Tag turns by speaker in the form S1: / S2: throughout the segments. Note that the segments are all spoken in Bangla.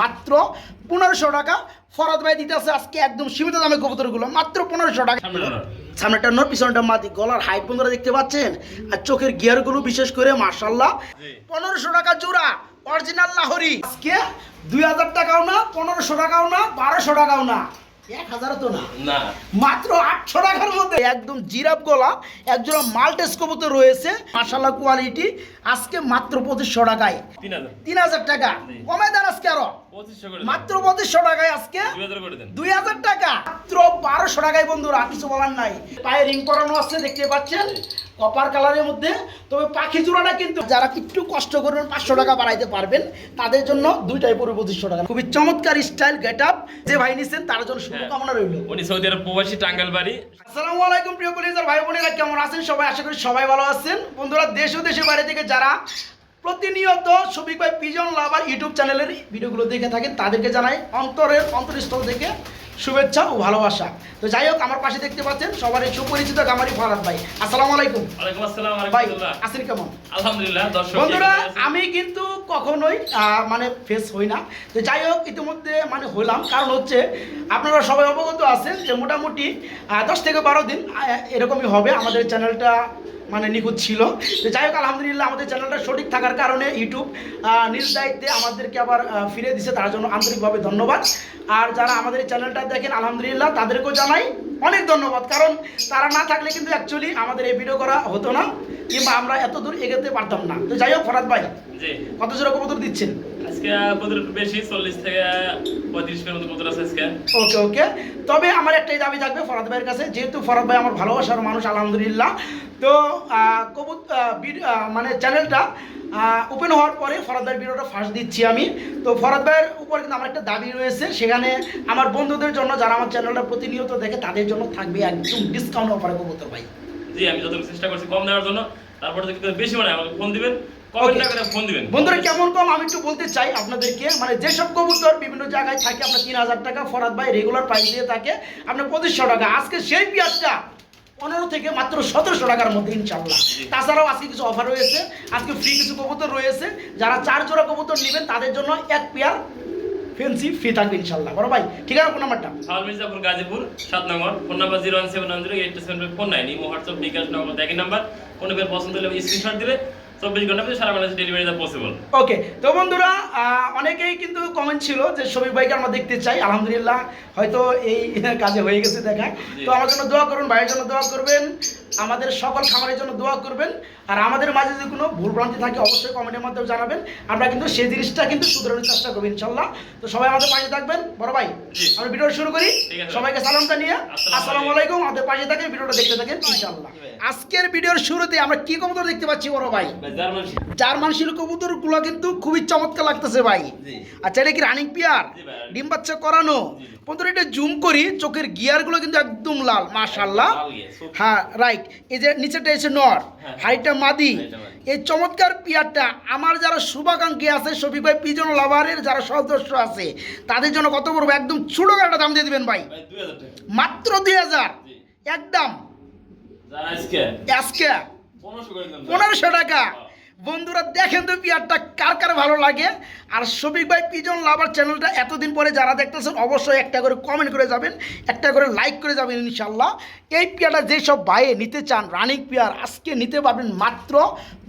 S1: মাত্র পনেরোশো টাকা। ফরাদ ভাই দিতে আছে আজকে একদম সীমিত দামে কবুতরগুলো। মাত্র পনেরোশো টাকা।
S2: সামনে নর।
S1: সামনেটা নোট পিছনটা মাদি। গলার হাইট বন্ধুরা দেখতে পাচ্ছেন? আর চোখের গিয়ারগুলো বিশেষ করে মার্শাল্লাহ পনেরোশো টাকা জোড়া অরিজিনাল লাহরি। আজকে দুই হাজার টাকাও না পনেরোশো টাকাও না বারোশো টাকাও না। এক হাজারও তো না। মাত্র আটশো টাকার মধ্যে। একদম জিরাপ গলা একজোড়া মাল্টেস কবুতর রয়েছে। কোয়ালিটি আজকে মাত্র পঁচিশশো টাকায়।
S2: তিন হাজার।
S1: টাকা। কমে দেন আজকে
S2: আরও।
S1: মাত্র পঁচিশশো টাকায় আজকে
S2: দুই হাজার
S1: টাকা। মাত্র বারোশো টাকায় বন্ধুরা কিছু বলার নাই। পায়ে রিং পরানো আছে দেখতে পাচ্ছেন? কপার কালারের মধ্যে। তবে পাখি জোড়াটা কিন্তু যারা একটু কষ্ট করবেন পাঁচশো টাকা বাড়াইতে পারবেন তাদের জন্য দুইটাই পঁচিশশো টাকা। খুবই চমৎকার স্টাইল গেট আপ যে ভাই নিছেন তার জন্য শুভকামনা রইল।
S2: উনি সৌদি আরব প্রবাসী টাঙ্গাইল বাড়ি
S1: আসসালামু আলাইকুম প্রিয় কলিজার ভাই বোনেরা কেমন আছেন? সবাই আশা করি সবাই ভালো আছেন। বন্ধুরা দেশ ও দেশের বাইরে থেকে যারা প্রতিনিয়ত সবিক ভাই পিজন লাভার ইউটিউব চ্যানেলের ভিডিওগুলো দেখে থাকেন তাদেরকে জানাই অন্তরের অন্তরস্থল থেকে শুভেচ্ছা ও ভালোবাসা। তো যাই হোক আমার পাশে দেখতে পাচ্ছেন সবারই সুপরিচিত গামারি ফরাদ ভাই। আসসালামু আলাইকুম।
S2: ওয়ালাইকুম আসসালাম
S1: ভাই আছেন কেমন?
S2: আলহামদুলিল্লাহ দর্শক
S1: বন্ধুরা আমি কিন্তু কখনোই আহ, মানে ফেস হই না। তো যাই হোক ইতিমধ্যে মানে হলাম। কারণ হচ্ছে আপনারা সবাই অবগত আছেন যে মোটামুটি দশ থেকে বারো দিন এরকমই হবে আমাদের চ্যানেলটা। মানে নিখুঁত ছিল। তো যাই হোক আলহামদুলিল্লাহ আমাদের চ্যানেলটা সঠিক থাকার কারণে ইউটিউব নিজ দায়িত্বে আমাদেরকে আবার ফিরে দিছে। তার জন্য আন্তরিকভাবে ধন্যবাদ। আর যারা আমাদের চ্যানেলটা দেখেন আলহামদুলিল্লাহ তাদেরকেও জানাই অনেক ধন্যবাদ। কারণ তারা না থাকলে কিন্তু অ্যাকচুয়ালি আমাদের এই ভিডিও করা হতো না কিংবা আমরা এত দূর এগোতে পারতাম না। তো যাই হোক ফরাদ ভাই কত কবুতর দিচ্ছেন?
S2: আজকে কত আজকে।
S1: ওকে ওকে। তবে আমার একটাই দাবি থাকবে ফরাদ ভাইয়ের কাছে। যেহেতু ফরাদ ভাই আমার ভালোবাসার মানুষ আলহামদুলিল্লাহ তো কবুত মানে চ্যানেলটা ওপেন হওয়ার পরে ফরাদ ভাইয়ের ভিডিওটা ফার্স্ট দিচ্ছি আমি। তো ফরাদ ভাইয়ের উপর কিন্তু আমার একটা দাবি রয়েছে। সেখানে আমার বন্ধুদের জন্য যারা আমার চ্যানেলটা প্রতিনিয়ত দেখে তাদের জন্য থাকবে একদম ডিসকাউন্ট অফারে কবুতর ভাই।
S2: জি আমি যতটুকু চেষ্টা করছি কম দেওয়ার জন্য। তারপর বেশি মানে আমাকে দিবেন ফোন দিবেন।
S1: বন্ধুরা কেমন কম? আমি একটু বলতে চাই আপনাদেরকে মানে যেসব কবুতর বিভিন্ন জায়গায় থাকে আপনার তিন হাজার টাকা ফরাদ ভাই রেগুলার প্রাইস দিয়ে থাকে আপনার পঁচিশশো টাকা। আজকে সেই পেঁয়াজটা পনেরো থেকে মাত্র সতেরোশো টাকার মধ্যে ইনশাল্লাহ তাছাড়াও আজকে কিছু অফার রয়েছে। আজকে ফ্রি কিছু কবুতর রয়েছে। যারা চার জোড়া কবুতর নেবেন তাদের জন্য এক পেয়ার ফেন্সি ফ্রি থাকবে ইনশাল্লাহ বড় ভাই ঠিক আছে কোন নাম্বারটা?
S2: সাল মির্জাপুর গাজীপুর সাত নম্বর phone number zero one seven one zero eight seven four nine. Imo WhatsApp bKash নম্বর একই নাম্বার। কোনো পেয়ার পছন্দ হলে স্ক্রিনশট দিলে চব্বিশ ঘণ্টার মধ্যে সারা বাংলাদেশ ডেলিভারি দেওয়া পসিবল
S1: ওকে তো বন্ধুরা অনেকেই কিন্তু কমেন্ট ছিল যে শফিক ভাইকে আমরা দেখতে চাই। আলহামদুলিল্লাহ হয়তো এই কাজে হয়ে গেছে দেখা। তো আমার জন্য দোয়া করুন ভাইয়ের জন্য দোয়া করবেন আমাদের সকল খামারের জন্য দোয়া করবেন। আর আমাদের মাঝে যদি কোনো ভুল ভ্রান্তি থাকে অবশ্যই কমেন্টের মাধ্যমে জানাবেন। আমরা কিন্তু সেই জিনিসটা কিন্তু শুধরানোর চেষ্টা করব ইনশাল্লাহ। তো সবাই আমাদের পাশে থাকবেন। বড় ভাই। আমরা ভিডিও শুরু করি। সবাইকে সালাম জানিয়ে
S2: আসসালামু
S1: আসসালামু আলাইকুম। আমাদের পাশে থাকেন ভিডিওটা দেখতে থাকেন ইনশাল্লাহ। আজকের ভিডিওর শুরুতে আমরা কি কবুতর দেখতে পাচ্ছি বড় ভাই?
S2: জার্মান
S1: শিল। কবুতরগুলো কিন্তু খুবই চমৎকার লাগতেছে ভাই। আচ্ছা এটা কি রানিং পিয়ার ডিম বাচ্চা করানো। বন্ধুরা এটা জুম করি চোখের গিয়ারগুলো কিন্তু একদম লাল মাশাল্লাহ হ্যাঁ রাইট এই যে নিচেটা এসে নর
S2: হ্যাঁ।
S1: হাইটা মাদি। এই চমৎকার পিয়ারটা আমার যারা শুভাকাঙ্ক্ষী আছে শফিক ভাই পিজন লাভারের যারা সদস্য আছে তাদের জন্য কত বড় একদম ছোট একটা দাম দিয়ে দিবেন ভাই। মাত্র দুই হাজার। একদম।
S2: আজকে। পনেরোশো
S1: টাকা? বন্ধুরা, দেখেন তো পিয়ারটা কার কার ভালো লাগে। আর শফিক ভাই, পিজন লাভার চ্যানেলটা এতদিন পরে যারা দেখতেছেন, অবশ্যই একটা করে কমেন্ট করে যাবেন, একটা করে লাইক করে যাবেন ইনশাল্লাহ এই পিয়ারটা যেসব ভাইয়ে নিতে চান রানিং পিয়ার, আজকে নিতে পারবেন মাত্র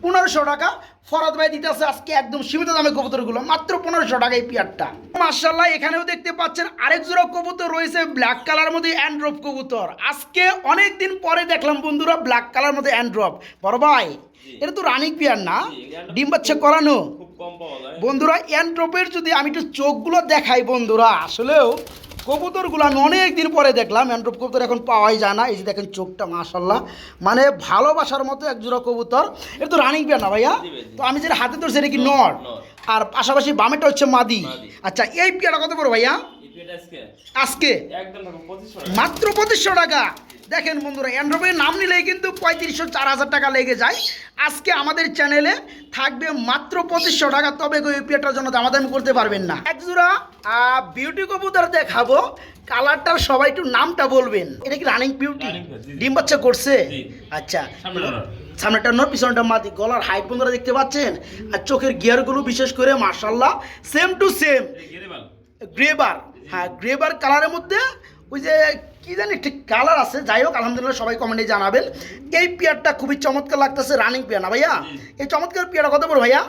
S1: পনেরোশো টাকা। ফরাদ ভাই দিতে আছে আজকে একদম সীমিত দামে কবুতরগুলো, মাত্র পনেরোশো টাকা এই পিয়ারটা। মার্শাল্লাহ এখানেও দেখতে পাচ্ছেন আরেক জোড়া কবুতর রয়েছে ব্ল্যাক কালার মধ্যে অ্যান্ড্রপ কবুতর। আজকে অনেক দিন পরে দেখলাম বন্ধুরা ব্ল্যাক কালার মধ্যে অ্যান্ড্রপ বড় ভাই এটা তো রানিং পিয়ার না। ডিম বাচ্চা করানো। বন্ধুরা অ্যান্ড্রপের যদি আমি একটু চোখগুলো দেখাই বন্ধুরা আসলেও কবুতরগুলো আমি অনেক দিন পরে দেখলাম অ্যান্ড্রপ কবুতর এখন পাওয়াই যায় না। এই যে দেখেন চোখটা মাশাল্লাহ মানে ভালোবাসার মতো এক জোড়া কবুতর। এটা তো রানিং পিয়ার না ভাইয়া। তো আমি যেটা হাতে ধরছি এটা কি নর। আর পাশাপাশি বামেটা হচ্ছে মাদি। আচ্ছা এই পিয়াটা কত বড় ভাইয়া?
S2: আজকে?
S1: মাত্র পঁচিশশো টাকা। দেখেন বন্ধুরা অ্যান্ড্রয়েডের নাম নিলেই কিন্তু পঁয়ত্রিশশো চার হাজার টাকা লেগে যায়। আজকে আমাদের চ্যানেলে থাকবে মাত্র পঁচিশশো টাকা। তবে পেটার জন্য দামাদামি করতে পারবেন না। এক জোড়া বিউটি কবুতর দেখাবো। কালারটার সবাই একটু নামটা বলবেন। এটা কি রানিং বিউটি। ডিম বাচ্চা করছে? আচ্ছা। সামনেটা নর পিছনটা মাদি। গলার হাইট বন্ধুরা দেখতে পাচ্ছেন? আর চোখের গিয়ারগুলো বিশেষ করে মার্শাল্লাহ সেম টু সেম
S2: গেরে
S1: গ্রেবার হ্যাঁ গ্রেবার কালারের মধ্যে ওই যে কি জানি ঠিক কালার আছে। যাই হোক আলহামদুলিল্লাহ সবাই কমেন্টে জানাবেন। এই পেয়ারটা খুবই চমৎকার লাগতেছে রানিং পেয়ার না ভাইয়া? এই চমৎকার পেয়ারটা কত পড়ো ভাইয়া?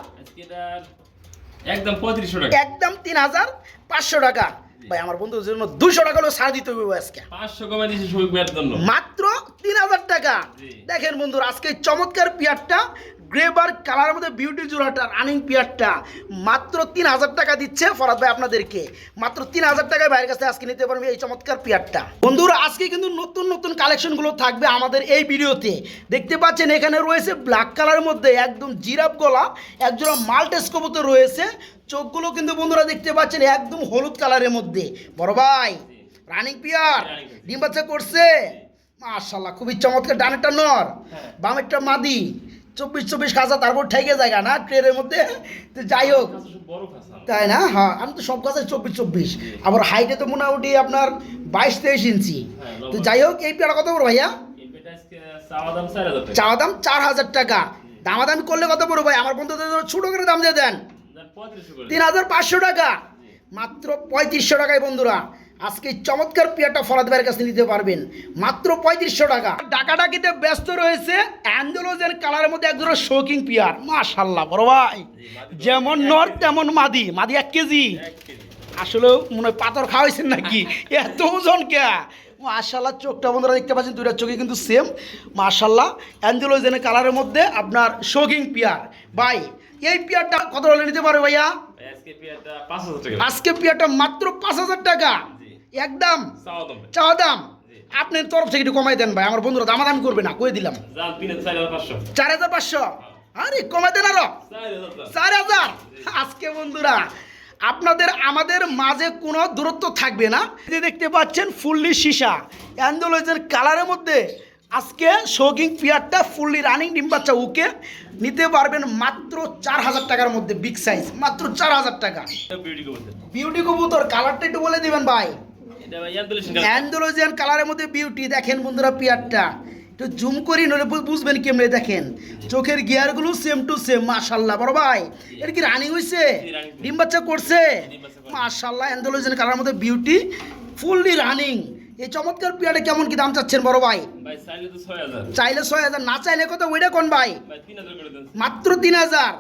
S2: একদম পঁয়ত্রিশশো টাকা।
S1: একদম তিন হাজার পাঁচশো টাকা। ভাই আমার বন্ধুদের জন্য দুশো টাকা হলেও ছাড় দিতে হবে আজকে।
S2: পাঁচশো কমে দিয়েছি জন্য।
S1: মাত্র তিন হাজার টাকা। দেখেন বন্ধুরা আজকে চমৎকার পিয়ারটা গ্রেবার কালারের মধ্যে বিউটি জোড়াটা রানিং পিয়ারটা মাত্র তিন হাজার টাকা দিচ্ছে ফরাদ ভাই আপনাদেরকে। মাত্র তিন হাজার টাকায় বাইরের কাছে আজকে নিতে পারবে এই চমৎকার পিয়ারটা বন্ধুরা আজকে কিন্তু নতুন নতুন কালেকশনগুলো থাকবে আমাদের এই ভিডিওতে। দেখতে পাচ্ছেন এখানে রয়েছে ব্ল্যাক কালারের মধ্যে একদম জিরাপ গলা একজোড়া মাল্টেস কবুতর রয়েছে। চোখগুলো কিন্তু বন্ধুরা দেখতে পাচ্ছেন একদম হলুদ কালারের মধ্যে। বড় ভাই রানিং পিয়ার। ডিম বাচ্চা করছে। মাশাল্লাহ খুবই চমৎকার ডানেরটা নর
S2: হ্যাঁ।
S1: বামেরটা মাদি। চব্বিশ চব্বিশ খাঁচা তারপর ঠেকে জায়গা না? ট্রেনের মধ্যে? তো যাই হোক। তাই না? হ্যাঁ আমি তো সব কাছে চব্বিশ চব্বিশ। আবার হাইটে তো মোটামুটি আপনার বাইশ তেইশ ইঞ্চি।
S2: হ্যাঁ,
S1: তো যাই হোক এই পেয়ারা কত বড় ভাইয়া?
S2: চাওয়া দাম চার হাজার টাকা।
S1: দামাদামি করলে কত বড় ভাই? আমার বন্ধুদের ছোটো করে দাম দিয়ে দেন। তিন হাজার পাঁচশো টাকা। মাত্র পঁয়ত্রিশশো টাকায় বন্ধুরা। আজকে চমৎকার পেয়ারটা ফরাদ ভাইয়ের কাছে নিতে পারবেন। মাত্র পঁয়ত্রিশশো টাকা। ডাকাডাকিতে ব্যস্ত রয়েছে অ্যান্ডোলোজের কালারের মধ্যে একজোড়া শৌকিং পেয়ার। মাশাল্লাহ বড় ভাই। যেমন নর তেমন মাদি। মাদি এক কেজি।
S2: এক
S1: আসলে মনে হয় পাথর খাওয়াইছেন নাকি? এত ওজন কে? মাশাল্লাহ চোখটা বন্ধুরা দেখতে পাচ্ছেন দুইটা চোখে কিন্তু সেম মাশাল্লাহ অ্যান্ডোলোজেনের কালারের মধ্যে আপনার শৌকিং পেয়ার। ভাই এই পেয়ারটা কত হলে নিতে পারবে ভাইয়া?
S2: ভাই, আজকে পেয়ারটা পাঁচ হাজার টাকা।
S1: আজকে পেয়ারটা মাত্র পাঁচ হাজার টাকা। একদম।
S2: চাওয়া দাম।
S1: আপনার তরফ থেকে একটু কমাই দেন ভাই আমার বন্ধুরা দামাদামি করবে না কয়ে দিলাম?
S2: চার হাজার পাঁচশো।
S1: পাঁচশো? আরে কমাই দেন আরও।
S2: চার হাজার
S1: আজকে বন্ধুরা আপনাদের আমাদের মাঝে কোনো দূরত্ব থাকবে না। যে দেখতে পাচ্ছেন ফুললি সীসা। অ্যান্ডোলজের কালারের মধ্যে আজকে শৌকিং পিয়ারটা ফুললি রানিং ডিম বাচ্চা উকে নিতে পারবেন মাত্র চার হাজার টাকার মধ্যে বিগ সাইজ মাত্র চার হাজার টাকা।
S2: বিউটি কবুতর
S1: কালারটা একটু বলে দিবেন ভাই। অ্যান্ডোলজিয়ান কালারের মধ্যে বিউটি দেখেন বন্ধুরা পিয়ারটা। একটু জুম করি নলে বুঝবেন কেমনে দেখেন। চোখের গিয়ারগুলো সেম টু সেম মাশাল্লাহ বড় ভাই। এটা কি রানিং হইছে? ডিম বাচ্চা করছে? মাশাল্লাহ অ্যান্ডোলজিয়ান কালারের মধ্যে বিউটি ফুললি রানিং এই চমৎকার পিয়ারটা কেমন কি দাম চাচ্ছেন বড় ভাই?
S2: চাইলে ছয় হাজার।
S1: না চাইলে কত? ওইটা কোন ভাই? মাত্র তিন হাজার?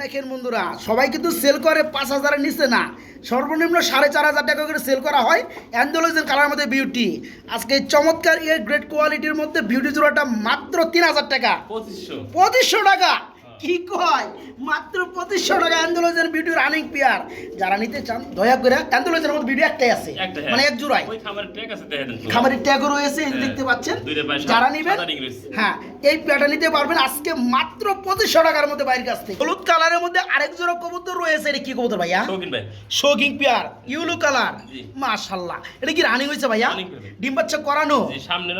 S1: দেখেন বন্ধুরা সবাই কিন্তু সেল করে পাঁচ হাজারের নিচে না। সর্বনিম্ন সাড়ে চার হাজার টাকা করে সেল করা হয় অ্যান্ডোলজের কালার মধ্যে বিউটি আজকে চমৎকার এর গ্রেট কোয়ালিটির মধ্যে বিউটি জোড়াটা মাত্র তিন হাজার টাকা।
S2: পঁচিশশো
S1: টাকা। কি কয়? মাত্র পঁচিশশো টাকা অ্যান্ডোলজের বিউটি রানিং পেয়ার যারা নিতে চান দয়া করে অ্যান্ডোলজের মধ্যে বিউটি একটাই আছে।
S2: হ্যাঁ।
S1: মানে এক জোড়ায়।
S2: খামারের ট্যাগ
S1: রয়েছে
S2: হ্যাঁ,
S1: দেখতে পাচ্ছেন। যারা নিবেন। হ্যাঁ এই পেয়ারটা নিতে পারবেন আজকে মাত্র পঁচিশশো টাকার মধ্যে বাইরের কাছ থেকে। হলুদ কালারের মধ্যে আরেক জোড়া কবুতর রয়েছে এটা কি কবুতর ভাইয়া? শোকিং পেয়ার ইউলো কালার। মাশাল্লাহ। এটা কি রানিং হয়েছে ভাইয়া? ডিম বাচ্চা করানো?
S2: সামনে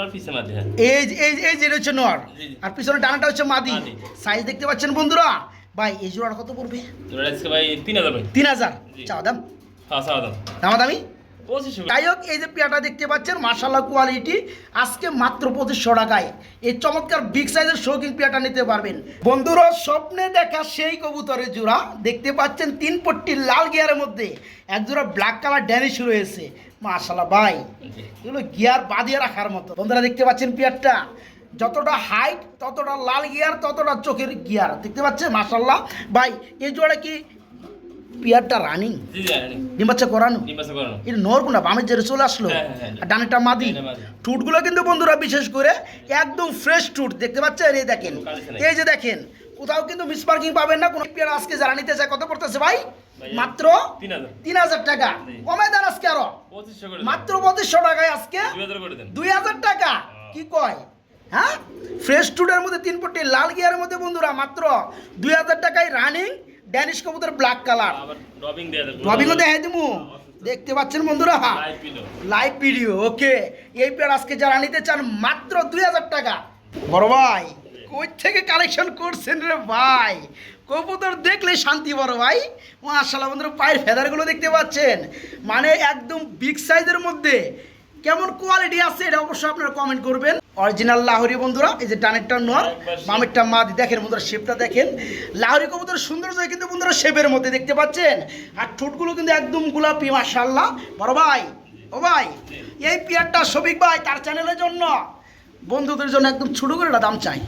S1: এই যে- এই এই যে হচ্ছে নর। আর পিছনে ডানাটা হচ্ছে মাদি। সাইজ দেখতে পাচ্ছেন বন্ধুরা? ভাই এই জোড়াটা কত পড়বে?
S2: ভাই তিন হাজার ভাই।
S1: তিন হাজার? দাম?
S2: হ্যাঁ চাওয়া দাম।
S1: দামা দামি যাই হোক এই যে পেয়াটা দেখতে পাচ্ছেন মার্শাল্লাহ কোয়ালিটি আজকে মাত্র পঁচিশশো টাকায়। এই চমৎকার বিগ সাইজের শৌখিন পেয়াটা নিতে পারবেন। বন্ধুরা স্বপ্নে দেখা সেই কবুতরের জোড়া। দেখতে পাচ্ছেন তিন পট্টি লাল গিয়ারের মধ্যে। এক জোড়া ব্ল্যাক কালার ড্যানিশ রয়েছে। মার্শাল্লাহ ভাই। এগুলো গিয়ার বাঁধিয়ে রাখার মতো। বন্ধুরা দেখতে পাচ্ছেন পেয়ারটা? যতটা হাইট ততটা লাল গিয়ার ততটা চোখের গিয়ার দেখতে পাচ্ছেন? মার্শাল্লাহ ভাই এই জোড়া কি পেয়ারটা রানিং
S2: জি জি রানি
S1: ডিম বাচ্চা করানো? এটা নরকুন্ডা বামের জেরে চলে আসলো?
S2: হ্যাঁ, হ্যাঁ, হ্যাঁ।
S1: আর ডানেরটা মাদি। টুটগুলো কিন্তু বন্ধুরা বিশেষ করে একদম ফ্রেশ টুট দেখতে পাচ্ছেন? এই দেখেন। এই যে দেখেন কোথাও কিন্তু মিস পার্কিং পাবেন না। কোনো পেয়ার আজকে যারা নিতে চায় কত পড়তেছে ভাই? মাত্র
S2: তিন হাজার।
S1: টাকা।
S2: জি।
S1: কমায় দেন আজকে
S2: আরও।
S1: মাত্র পঁচিশশো টাকায় আজকে
S2: দুই হাজার
S1: টাকা। কি কয়? হ্যাঁ? ফ্রেশ টুডের মধ্যে তিন পট্টি লাল গিয়ারের মধ্যে বন্ধুরা মাত্র দুই হাজার টাকায় রানিং ড্যানিশ কবুতর ব্ল্যাক কালার
S2: দেন
S1: দেখাই দিমু দেখতে পাচ্ছেন বন্ধুরা?
S2: লাইভ
S1: ভিডিও ওকে এই পেয়ার আজকে যারা নিতে চান মাত্র দুই হাজার টাকা। বড় ভাই কই থেকে কালেকশন করছেন রে ভাই? কবুতর দেখলে শান্তি বড় ভাই। মাশাল্লাহ বন্ধুরা পায়ের ফেদারগুলো দেখতে পাচ্ছেন। মানে একদম বিগ সাইজের মধ্যে। কেমন কোয়ালিটি আছে এটা অবশ্যই আপনারা কমেন্ট করবেন। অরিজিনাল লাহরি বন্ধুরা এই যে ডানেরটা নর। বামেরটা মাদি। দেখেন বন্ধুরা শেপটা দেখেন। লাহোরি কবুতর সুন্দর সৌন্দর্য কিন্তু বন্ধুরা শেপের মধ্যে দেখতে পাচ্ছেন। আর ঠোঁটগুলো কিন্তু একদম গোলাপি মাশাল্লাহ বড় ভাই ও ভাই এই পেয়ারটা শফিক ভাই তার চ্যানেলের জন্য। বন্ধুদের জন্য একদম ছোট করে একটা দাম চাই।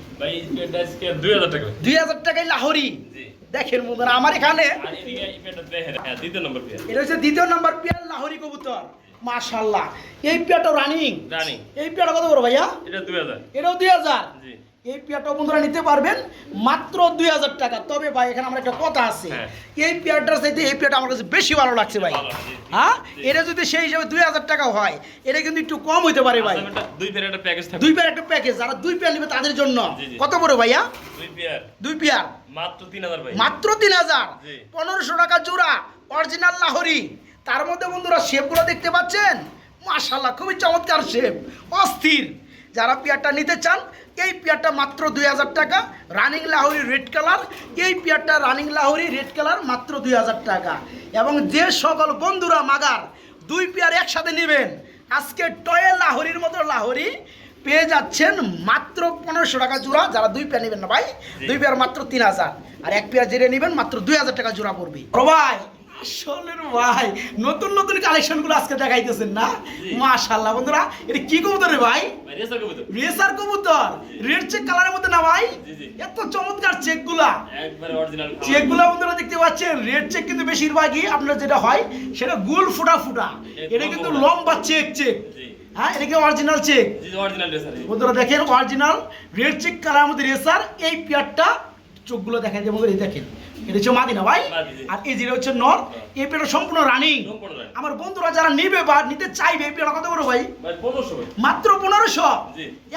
S2: দুই হাজার
S1: টাকায় লাহোরি।
S2: জি।
S1: দেখেন বন্ধুরা আমার এখানে
S2: হ্যাঁ দ্বিতীয় নম্বর পেয়ার।
S1: এটা হচ্ছে দ্বিতীয় নাম্বার পেয়ার লাহোরি কবুতর। মাশাল্লাহ এই পেয়ারটা রানিং
S2: রানি
S1: এই পেয়ারটা কত বড় ভাইয়া?
S2: এটা দুই হাজার।
S1: এটাও দুই হাজার?
S2: জি।
S1: এই পেয়ারটা বন্ধুরা নিতে পারবেন মাত্র দুই হাজার টাকা। তবে ভাই এখানে আমার একটা কথা আছে।
S2: হ্যাঁ।
S1: এই পেয়ারটার চাইতে এই পেয়ারটা আমার কাছে বেশি ভালো লাগছে ভাই। হ্যাঁ? এটা যদি সেই হিসাবে দুই হাজার টাকা হয় এটা কিন্তু একটু কম হইতে পারে ভাই।
S2: আচ্ছা, দুই পেয়ার একটা প্যাকেজ
S1: দুই পেয়ার একটা প্যাকেজ যারা দুই পেয়ার নেবে তাদের জন্য। কত বড় ভাইয়া?
S2: দুই পেয়ার।
S1: দুই পেয়ার।
S2: মাত্র তিন হাজার ভাই।
S1: মাত্র তিন হাজার।
S2: জি।
S1: পনেরোশো টাকা জোড়া অরিজিনাল লাহরি। তার মধ্যে বন্ধুরা শেপগুলো দেখতে পাচ্ছেন? মাশাল্লাহ খুবই চমৎকার শেপ। অস্থির। যারা পেয়ারটা নিতে চান এই পেয়ারটা মাত্র দুই হাজার টাকা। Running Lahori red colour. এই পেয়ারটা রানিং লাহরি রেড কালার মাত্র দুই হাজার টাকা। এবং যে সকল বন্ধুরা মাগার দুই পেয়ার একসাথে নেবেন। আজকে টয়ে লাহরির মতো লাহরি পেয়ে যাচ্ছেন মাত্র পনেরোশো টাকা জোড়া। যারা দুই পেয়ার নেবেন না ভাই দুই পেয়ার মাত্র তিন হাজার। আর এক পেয়ার জেরে নেবেন মাত্র দুই হাজার টাকা জোড়া পড়বে। ভাই আসলে ভাই নতুন নতুন কালেকশনগুলো আজকে দেখাইতেছেন না?
S2: জি।
S1: মাশাল্লাহ বন্ধুরা এটা কি কবুতর রে ভাই?
S2: রেসার কবুতর।
S1: রেসার কবুতর? রেড চেক কালারের মধ্যে না ভাই। এত চমৎকার চেকগুলা
S2: একবারে অরিজিনাল
S1: চেকগুলা বন্ধুরা দেখতে পাচ্ছেন রেড চেক কিন্তু বেশিরভাগই আপনার যেটা হয় সেটা গুল ফুটা ফুটা। এটা কিন্তু
S2: লম্বা।
S1: Check check. হ্যাঁ এটা কি অরিজিনাল চেক? বন্ধুরা দেখেন অরিজিনাল রেড চেক কালার মধ্যে রেসার এই পেয়ারটা চোখগুলো দেখা যায় বন্ধুরা এই দেখেন। এটা হচ্ছে মাদিনা ভাই। আর এই যেটা হচ্ছে নর। এই পেয়ারটা সম্পূর্ণ রানিং। আমার বন্ধুরা যারা নিবে বা নিতে চাইবে এই পেয়ারটা কত বড় ভাই। মাত্র পনেরোশো?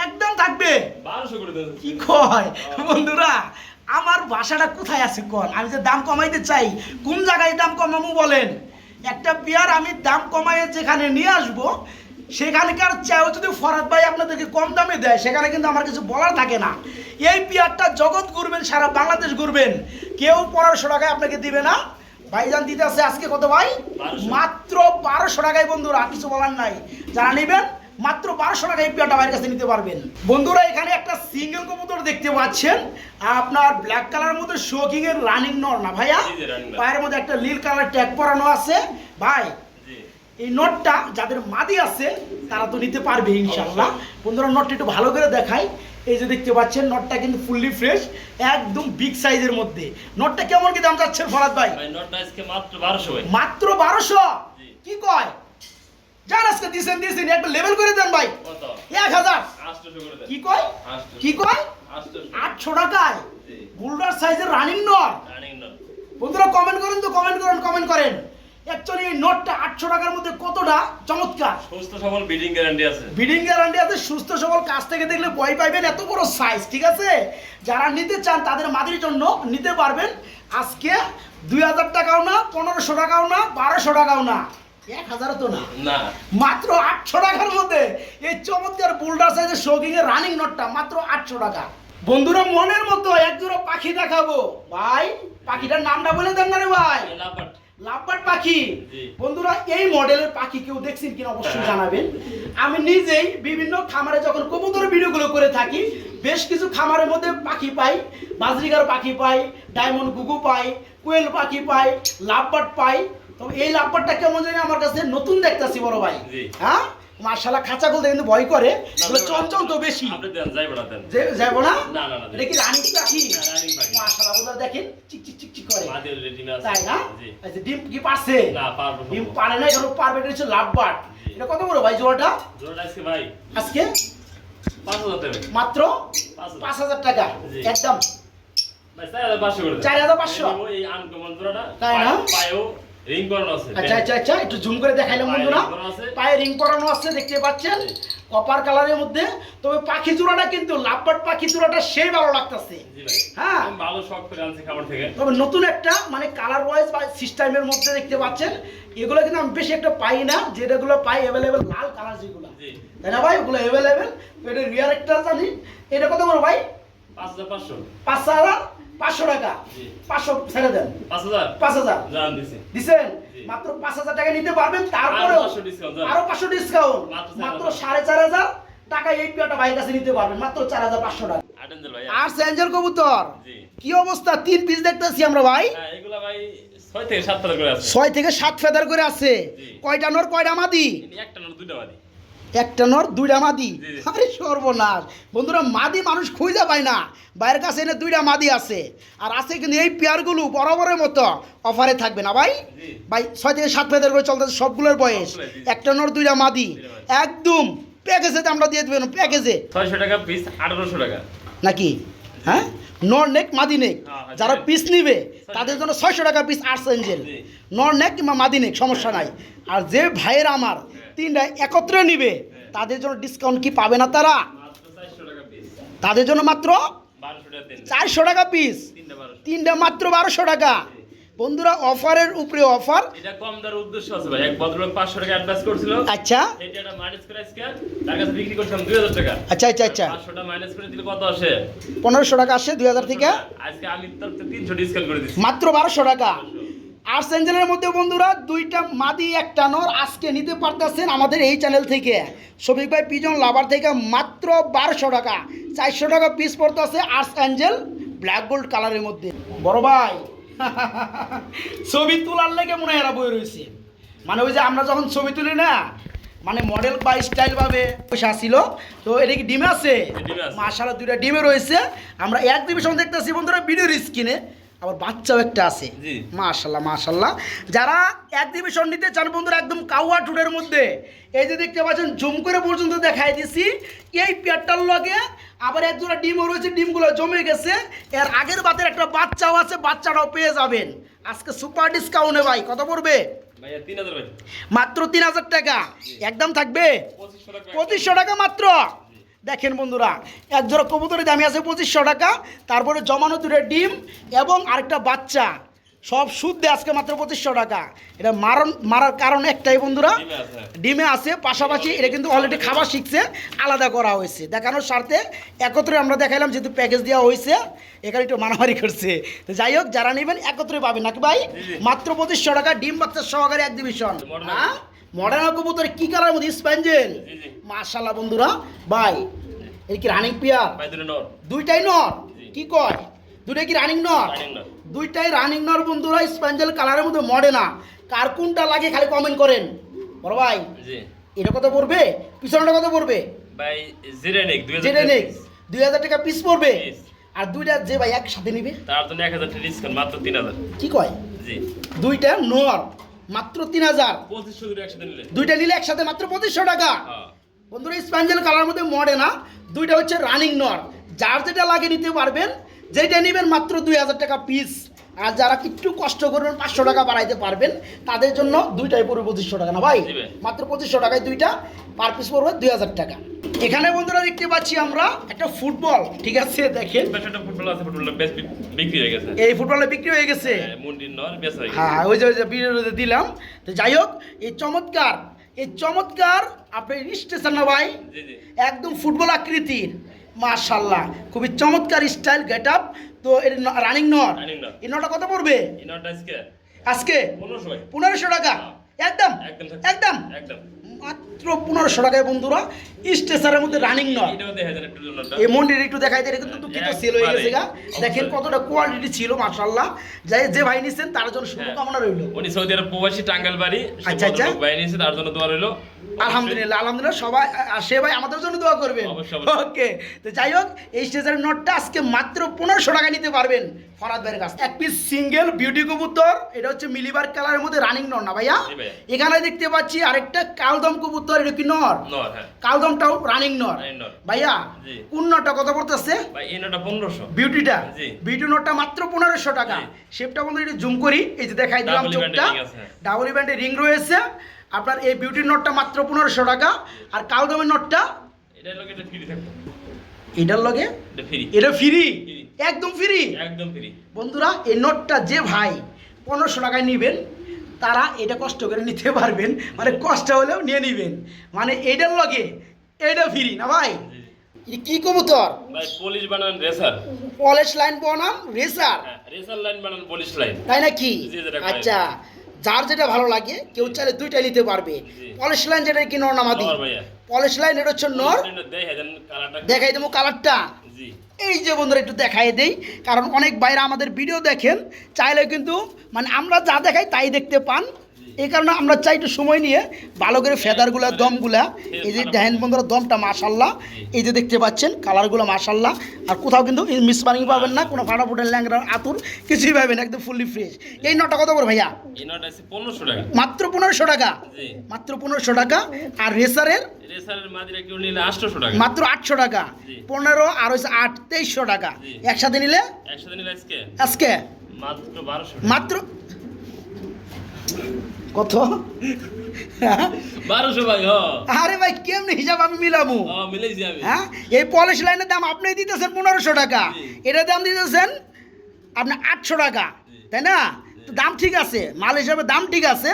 S1: একদম থাকবে?
S2: করে
S1: কি কয়? বন্ধুরা আমার বাসাটা কোথায় আছে কোন? আমি যে দাম কমাইতে চাই কোন জায়গায় দাম কমাবো বলেন? একটা পেয়ার আমি দাম কমাইয়ে যেখানে নিয়ে আসব সেখানকার চাও যদি ফরাদ ভাই আপনাদেরকে কম দামে দেয় সেখানে কিন্তু আমার কিছু বলার থাকে না। এই পেয়ারটা জগৎ ঘুরবেন সারা বাংলাদেশ ঘুরবেন। কেউ পনেরোশো টাকায় আপনাকে দিবে না। ভাইজান দিতে আছে আজকে কত ভাই? মাত্র বারোশো টাকায় বন্ধুরা কিছু বলার নাই। যারা নেবেন মাত্র বারোশো টাকা এই পেয়ারটা বাইরের কাছে নিতে পারবেন। বন্ধুরা এখানে একটা সিঙ্গেল কবুতর দেখতে পাচ্ছেন। আপনার ব্ল্যাক কালার মধ্যে শোকিং এর রানিং নর না ভাইয়া। পায়ের মধ্যে একটা নীল কালার ট্যাগ পরানো আছে। ভাই এই নটটা যাদের মাদি আছে তারা তো নিতে পারবে ইনশাল্লাহ বন্ধুরা নটটা একটু ভালো করে দেখাই। এই যে দেখতে পাচ্ছেন নটটা কিন্তু ফুললি ফ্রেশ একদম বিগ সাইজের মধ্যে। নটটা কেমন কি দাম যাচ্ছেন ফরাদ ভাই?
S2: ভাই নটটা আজকে মাত্র বারোশো ভাই।
S1: মাত্র বারোশো?
S2: জি।
S1: কি কয়? যান আজকে দিছেন দিছেন একটা লেভেল করে দেন ভাই।
S2: কত?
S1: এক হাজার।
S2: আটশোশো করে দেন।
S1: কি কয়? কি কয়?
S2: আটশোশো।
S1: আটশো টাকায়?
S2: জি।
S1: বুলডার সাইজের রানিং নট
S2: রানিং নট
S1: বন্ধুরা কমেন্ট করেন তো কমেন্ট করেন কমেন্ট করেন। অ্যাকচুয়ালি এই নোটটা আটশো টাকার মধ্যে কতটা? চমৎকার।
S2: সুস্থ সবল বিডিং গ্যারান্টি আছে।
S1: বিডিং গ্যারান্টি আছে সুস্থ সবল কাছ থেকে দেখলে ভয় পাইবেন এত বড় সাইজ ঠিক আছে? যারা নিতে চান তাদের মাদির জন্য নিতে পারবেন। আজকে দুই হাজার টাকাও না পনেরোশো টাকাও না বারোশো টাকাও না এক হাজারও তো না। মাত্র আটশো টাকার মধ্যে এই চমৎকার বুলডার সাইজের শোকিং এর রানিং নোটটা মাত্র আটশো টাকা। বন্ধুরা মনের মতো এক জোড়া পাখি দেখাবো। ভাই পাখিটার নামটা বলে দেন না রে ভাই। লাভবার্ড পাখি। বন্ধুরা এই মডেলের পাখি কেউ দেখছেন কিনা অবশ্যই জানাবেন। আমি নিজেই বিভিন্ন খামারে যখন কবুতর ভিডিওগুলো করে থাকি বেশ কিছু খামারের মধ্যে পাখি পাই। বাজরিগার পাখি পাই ডায়মন্ড গুগু পাই কোয়েল পাখি পাই লাভবার্ড পাই। তো এই লাভবার্ডটা কেমন জানি আমার কাছে নতুন দেখতেছি বড় ভাই। হ্যাঁ? মার্শাল্লাহ খাঁচা খুলতে কিন্তু ভয় করে। চঞ্চল তো বেশি।
S2: আপনি দেন যাই বড় দেন।
S1: যে যাব না? এটা কি রানী পাখি। মার্শাল্লাহ বন্ধুরা দেখেন চিক চিক চিক চিক করে। তাই না? ডিম কি পারছে?
S2: না পারব
S1: ডিম পারে না এখানে পারবে এটা হচ্ছে লাভ বাট এটা কত বড় ভাই জোড়াটা?
S2: ভাই?
S1: আজকে?
S2: হাজার
S1: মাত্র?
S2: পাঁচ হাজার।
S1: হাজার টাকা একদম।
S2: চার হাজার পাঁচশো করে দেন।
S1: 4,500
S2: এই নিবো, এই আনকমন
S1: তাই না?
S2: রিং করানো আছে
S1: আচ্ছা আচ্ছা আচ্ছা একটু জুম করে দেখাইলাম বন্ধুরা।
S2: করানো।
S1: পায়ে রিং পরানো আছে দেখতে পাচ্ছেন? কপার কালারের মধ্যে। তবে পাখি জোড়াটা কিন্তু লাভবাট পাখি জোড়াটা সেই ভালো লাগতেছে। হ্যাঁ।
S2: ভালো শখ করে আনছি খাবার থেকে।
S1: তবে নতুন একটা মানে কালার ওয়াইজ বা সিস্টেমের মধ্যে দেখতে পাচ্ছেন এগুলো কিন্তু আমি বেশি একটা পাই না যেটাগুলো পাই অ্যাভেলেবেল লাল কালার যেগুলো। তাই না ভাই? ওগুলো অ্যাভেলেবেল এটা রিয়ার একটা জানি। এটা কত বড় ভাই?
S2: পাঁচ হাজার পাঁচশো।
S1: পাঁচ হাজার? পাঁচশো টাকা।
S2: জি।
S1: পাঁচশো ছেড়ে দেন।
S2: পাঁচ হাজার?
S1: পাঁচ হাজার। দিছেন? মাত্র পাঁচ হাজার টাকা নিতে পারবেন
S2: ডিসকাউন্ট
S1: আরও পাঁচশো ডিসকাউন্ট
S2: মাত্র।
S1: সাড়ে চার হাজার টাকা এই পেয়ারটা ভাইয়ের কাছে নিতে পারবেন মাত্র চার হাজার পাঁচশো টাকা।
S2: ভাই
S1: আর স্যাঞ্জেল কবুতর?
S2: জি।
S1: কি অবস্থা? তিন পিস দেখতেছি আমরা ভাই।
S2: হ্যাঁ এগুলা ভাই ছয় থেকে সাত
S1: ফেদার করে আছে। কয়টা নর কয়টা মাদি?
S2: একটা না দুইটা বাদি
S1: একটা নর দুইটা মাদি। আরে সর্বনাশ। বন্ধুরা মাদি মানুষ খুঁজে পায় না। বাইরের কাছে এনে দুইটা মাদি আছে। আর আছে কিন্তু এই পেয়ারগুলো বরাবরের মতো অফারে থাকবে না ভাই? ভাই ছয় থেকে সাত ফেদার করে চলতেছে সবগুলোর বয়স। একটা নর দুইটা মাদি। একদম প্যাকেজে আমরা দিয়ে দেবেন প্যাকেজে।
S2: ছয়শো টাকা পিস আঠারোশো টাকা।
S1: নাকি? হ্যাঁ? নর নেক মাদি নেক।
S2: হ্যাঁ,
S1: যারা পিস নিবে তাদের জন্য ছয়শো টাকা পিস আর্টস এঞ্জেল নর নেক কিংবা মাদি নেক সমস্যা নাই। আর যে ভাইয়ের আমার তিনটা একত্রে নিবে তাদের জন্য ডিসকাউন্ট কি পাবে না তারা?
S2: টাকা
S1: তাদের জন্য মাত্র
S2: টাকা
S1: চারশো টাকা পিস
S2: তিনটা
S1: মাত্র বারোশো টাকা। বন্ধুরা অফারের উপরে অফার।
S2: এটা কম দার উদ্দেশ্য আছে ভাই। এক ভদ্রলোক পাঁচশো টাকা অ্যাডভান্স করছিল।
S1: আচ্ছা।
S2: এটা একটা মাইনাস করে আজকে তার কাছে বিক্রি করছিলাম দুই হাজার টাকা।
S1: আচ্ছা আচ্ছা আচ্ছা।
S2: পাঁচশোটা মাইনাস করে দিলে কত আসে?
S1: পনেরোশো টাকা আসছে দুই হাজার থেকে।
S2: আজকে আমি তরফ থেকে তিনশো ডিসকাউন্ট করে দিচ্ছি।
S1: মাত্র বারোশো টাকা। আর্টস এঞ্জেলের মধ্যে বন্ধুরা দুইটা মাদি একটা নর আজকে নিতে পারতেছেন আমাদের এই চ্যানেল থেকে। শফিক ভাই পিজন লাভার থেকে মাত্র বারোশো টাকা চারশো টাকা পিস পড়তেছে আর্টস এঞ্জেল ব্ল্যাক গোল্ড কালারের মধ্যে। বড় ভাই ছবি তোলার লেগে মনে হয় এরা বই রয়েছে। মানে ওই যে আমরা যখন ছবি তুলি না মানে মডেল বা স্টাইল ভাবে পয়সা আসছিল তো এটা কি ডিমে আছে। মাশাআল্লাহ দুইটা ডিমে রয়েছে। আমরা এক ডিভিশন দেখতেছি বন্ধুরা ভিডিওর স্ক্রিনে আবার বাচ্চাও একটা আছে। মাশাল্লাহ মাশাল্লাহ। যারা এক ডিভিশন নিতে চান বন্ধুরা একদম কাউয়া টুডের মধ্যে এই যে দেখতে পাচ্ছেন জুম করে পর্যন্ত দেখাই দিছি। এই পেয়ারটার লগে আবার এক জোড়া ডিমও রয়েছে ডিমগুলো জমে গেছে। এর আগের বাতের একটা বাচ্চাও আছে বাচ্চাটাও পেয়ে যাবেন। আজকে সুপার ডিসকাউন্টে ভাই কত পড়বে? মাত্র তিন হাজার টাকা। একদম থাকবে?
S2: পঁচিশশো টাকা
S1: মাত্র। দেখেন বন্ধুরা এক জোড়া কবুতরের দামি আছে পঁচিশশো টাকা তারপরে জমানো দুটো ডিম এবং আরেকটা বাচ্চা। সব সুদ আজকে মাত্র পঁচিশশো টাকা। এটা মারণ মারার কারণ একটাই বন্ধুরা
S2: ডিমে আছে।
S1: পাশাপাশি এটা কিন্তু অলরেডি খাবার শিখছে আলাদা করা হয়েছে। দেখানোর স্বার্থে একত্রে আমরা দেখাইলাম যেহেতু প্যাকেজ দেওয়া হয়েছে এখানে একটু মারামারি করছে। তো যাই হোক যারা নেবেন একত্রে পাবেন নাকি ভাই। মাত্র পঁচিশশো টাকা ডিম বাচ্চা সহকারে এক ডিভিশন হ্যাঁ? মডার্ন কবুতর কি কালার মধ্যে স্প্যাঞ্জেল। মাশাল্লাহ বন্ধুরা ভাই এই কি রানিং পিয়ার দুইটাই নর? কি কয়? দুইটাই কি রানিং নর। দুইটাই রানিং নর বন্ধুরা স্প্যাঞ্জেল কালারের মধ্যে মডে না। কার কোনটা লাগে খালি কমেন্ট করেন। বড় ভাই
S2: জি।
S1: এটা কত পড়বে? পিছনটা কত পড়বে?
S2: ভাই জিরেনিক দুই হাজার
S1: যেটা নেই দুই হাজার টাকা পিস পড়বে? আর দুইটা যে ভাই একসাথে নিবে?
S2: তার জন্য এক হাজার টাকা ডিসকাউন্ট মাত্র তিন হাজার।
S1: কি কয়?
S2: জি।
S1: দুইটা নর। মাত্র তিন হাজার। দুইটা নিলে একসাথে মাত্র পঁচিশশো টাকা।
S2: হ্যাঁ।
S1: বন্ধুরা স্প্যাঞ্জেল কালার মধ্যে মডে না দুইটা হচ্ছে রানিং নর যার যেটা লাগে নিতে পারবেন যেটা নেবেন মাত্র দুই হাজার টাকা পিস আর যারা একটু কষ্ট করবেন পাঁচশো টাকা বাড়াইতে পারবেন তাদের জন্য দুইটাই পড়বে পঁচিশশো টাকা। না ভাই? মাত্র পঁচিশশো টাকায় দুইটা পার পিস পড়বে দুই হাজার টাকা। এখানে বন্ধুরা দেখতে পাচ্ছি আমরা একটা ফুটবল ঠিক আছে দেখেন।
S2: বেশ ফুটবল আছে ফুটবলটা বিক্রি হয়ে গেছে।
S1: এই ফুটবলটা বিক্রি হয়ে গেছে।
S2: হ্যাঁ, হয়ে
S1: হ্যাঁ ওই যে ওই যে ভিডিওতে দিলাম। তো যাই হোক এই চমৎকার এই চমৎকার আপনি স্টেশন না ভাই? একদম ফুটবল আকৃতির। মাশাল্লাহ খুবই চমৎকার স্টাইল গেট আপ তো এর রানিং নট। এই নটা কত পড়বে?
S2: আজকে?
S1: আজকে?
S2: পনেরোশো ভাই
S1: টাকা একদম?
S2: একদম
S1: একদম?
S2: একদম।
S1: মাত্র পনেরোশো টাকায় বন্ধুরা স্টেশনের মধ্যে রানিং
S2: নরটা
S1: এই মন্দির একটু দেখাই দেয় কিন্তু দুঃখিত সেল হয়ে গেছে গা। দেখেন কতটা কোয়ালিটি ছিল মাশাল্লাহ যাই যে ভাই নিছেন তার জন্য শুভকামনা রইল।
S2: উনি সৌদি আরব প্রবাসী টাঙ্গাল বাড়ি।
S1: আচ্ছা, আচ্ছা।
S2: বাইরে নিয়েছে তার জন্য দোয়া রইল।
S1: আলহামদুলিল্লাহ আলহামদুলিল্লাহ সবাই আর সে ভাই আমাদের জন্য দোয়া করবেন। ওকে তো যাই হোক এই স্টেজের নোটটা আজকে মাত্র পনেরোশো টাকা নিতে পারবেন ফরাদ ভাইয়ের কাছে এক পিস সিঙ্গেল বিউটি কবুতর এটা হচ্ছে মিলিবার কালারের মধ্যে রানিং নর না ভাইয়া? এখানে দেখতে পাচ্ছি আরেকটা কালদম কবুতর এটা কি নর?
S2: নর হ্যাঁ।
S1: কালদমটাও রানিং নর। ভাইয়া কোন নরটা কত পড়তেছে? বিউটিটা বিউটি নোটটা মাত্র পনেরোশো টাকা। শেপটা বন্ধু একটু জুম করি এই যে দেখাই দিলাম চোখটা। ডাবল ব্যান্ডে রিং রয়েছে। আপনার এই বিউটির নোটটা মাত্র পনেরোশো টাকা আর কালদমের নোটটা
S2: এটার লোক এটা ফ্রি
S1: এটার লগে?
S2: এটা ফ্রি।
S1: একদম ফ্রি
S2: একদম ফ্রি
S1: বন্ধুরা এই নোটটা যে ভাই পনেরোশো টাকায় নেবেন তারা এটা কষ্ট করে নিতে পারবেন মানে কষ্ট হলেও নিয়ে নেবেন। মানে এইটার লগে এটা ফ্রি না ভাই? কি কবুতর?
S2: ভাই পুলিশ বানান রেসার
S1: পলিশ লাইন বনাম রেসার
S2: রেসার লাইন বানান পুলিশ লাইন
S1: তাই নাকি। আচ্ছা যার যেটা ভালো লাগে কেউ চাইলে দুইটাই নিতে পারবে। পলিশ লাইন যেটা কি নর নামাদি পলিশ লাইন এটা হচ্ছে নর। দেখাই দেবো কালারটা এই যে বন্ধুরা একটু দেখাই দেই। কারণ অনেক বাইরে আমাদের ভিডিও দেখেন চাইলে কিন্তু মানে আমরা যা দেখাই তাই দেখতে পান। এই কারণে আমরা চাই একটু সময় নিয়ে ভালো করে ফেদারগুলা দমগুলা এই যে দেখেন বন্ধুরা দমটা মাশাল্লাহ এই যে দেখতে পাচ্ছেন কালারগুলো মাশাল্লাহ আর কোথাও কিন্তু মিস মারিং পাবেন না কোনো ফাটা ফুটের ল্যাংরা আতুর কিছুই পাবেন না, একদম ফুললি ফ্রেশ এই নটা কত করে ভাইয়া? মাত্র পনেরোশো টাকা? মাত্র পনেরোশো টাকা। আর রেসারের? মাত্র আটশো টাকা। পনেরো আর হচ্ছে আট তেইশশো টাকা। একসাথে নিলে?
S2: আজকে?
S1: আজকে?
S2: মাত্র বারোশো
S1: মাত্র কত?
S2: বারোশো ভাই
S1: আরে ভাই কেমনি হিসাব আমি মিলামু? হ্যাঁ? এই পলিশ লাইনের দাম আপনি দিতেছেন পনেরোশো টাকা। এটার দাম দিতেছেন আপনি আটশো টাকা তাই না? দাম ঠিক আছে মাল হিসাবে দাম ঠিক আছে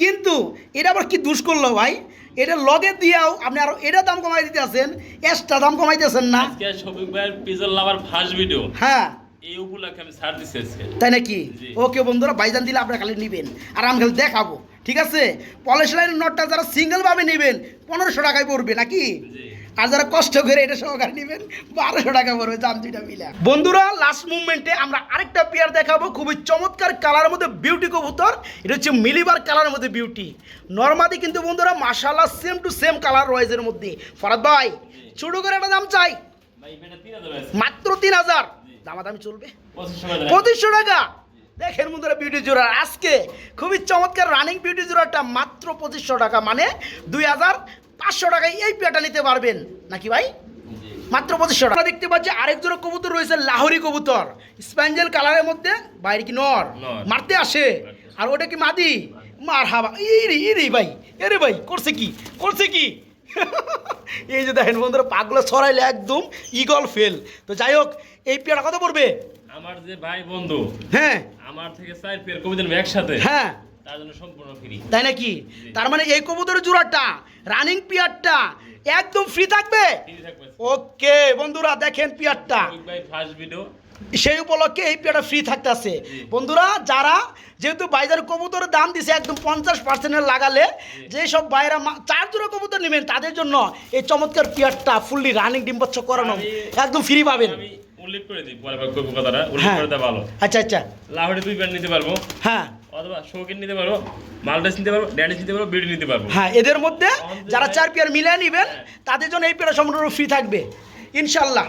S1: কিন্তু এটা আবার কি দুষ করল ভাই? এটা লগে দিয়াও আপনি আরও এটা দাম কমাই দিতেছেন এক্সট্রা দাম কমাইতেছেন না।
S2: শফিক ভাইয়ের পিজল লাভার ফার্স্ট ভিডিও
S1: হ্যাঁ।
S2: এই উপলক্ষে আমি ছাড় দিচ্ছি
S1: তাই নাকি? ওকে বন্ধুরা বাইজান দিলে আপনারা খালি নেবেন। আর আমি খালি দেখাবো ঠিক আছে? পলিশ লাইনের নোটটা যারা সিঙ্গেল ভাবে নেবেন পনেরোশো টাকায় পড়বে নাকি? আর যারা কষ্ট করে এটা সহকারে নেবেন বারোশো টাকা পড়বে দাম দুইটা মিলে। বন্ধুরা লাস্ট মুভমেন্টে আমরা আরেকটা পেয়ার দেখাবো খুবই চমৎকার কালারের মধ্যে বিউটি কবুতর। এটা হচ্ছে মিলিবার কালারের মধ্যে বিউটি নর্মাদি কিন্তু বন্ধুরা মাশাল্লাহ সেম টু সেম কালার রয়েছে এর মধ্যে। ফরাদ ভাই ছোট করে একটা দাম চাই। মাত্র তিন হাজার। দামাদামি চলবে। পঁচিশশো টাকা দেখেন বন্ধুরা বিউটি জোড়া আজকে খুবই চমৎকার রানিং বিউটি জোড়াটা মাত্র পঁচিশশো টাকা মানে দুই হাজার পাঁচশো টাকায় এই পেয়ারটা নিতে পারবেন। নাকি ভাই? মাত্র পঁচিশশো টাকা। দেখতে পাচ্ছি আরেক জোড়া কবুতর রয়েছে লাহোরি কবুতর। স্প্যাঞ্জেল কালারের মধ্যে বাইরে কি নর?
S2: নর।
S1: মারতে আসে। আর ওটা কি মাদি? মার হাবা ইরি ইরি ভাই। এরে ভাই করছে কি? করছে কি? এই যে দেখেন বন্ধুরা পাগলা ছড়াইলে একদম ইগল ফেল তো যাই হোক এই পেয়ারটা কত পড়বে?
S2: আমার যে ভাই বন্ধু
S1: হ্যাঁ।
S2: আমার থেকে চার পেয়ার কবিতা নেবে একসাথে
S1: হ্যাঁ।
S2: তার জন্য সম্পূর্ণ ফ্রি
S1: তাই নাকি? তার মানে এই কবুতরের জোড়াটা রানিং পিয়ারটা একদম ফ্রি থাকবে? ওকে বন্ধুরা দেখেন পিয়ারটা।
S2: ভাই ফার্স্ট ভিডিও
S1: সেই উপলক্ষে এই পেয়ারটা ফ্রি থাকতেছে বন্ধুরা যারা যেহেতু বাইজার কবুতরের দাম দিছে একদম পঞ্চাশ পার্সেন্টের লাগালে যেসব বাইরা মা- চার জোড়া কবুতর নেবেন তাদের জন্য এই চমৎকার পিয়ারটা ফুললি রানিং ডিম্বাচ্ছ করানো একদম ফ্রি পাবেন।
S2: উল্লেখ করে দিই পরে পরে করব কথাটা? উল্লেখ
S1: হ্যাঁ।
S2: করে দেওয়া ভালো।
S1: আচ্ছা আচ্ছা।
S2: লাহোরে দুই প্যান্ট নিতে পারব।
S1: হ্যাঁ।
S2: অথবা নিতে পারব মালটাস নিতে পারব ড্যানিস নিতে পারব বিউটি নিতে পারব।
S1: হ্যাঁ এদের মধ্যে যারা চার পেয়ার মিলিয়ে নেবেন তাদের জন্য এই পেয়ারটা সম্পূর্ণ ফ্রি থাকবে। ইনশাল্লাহ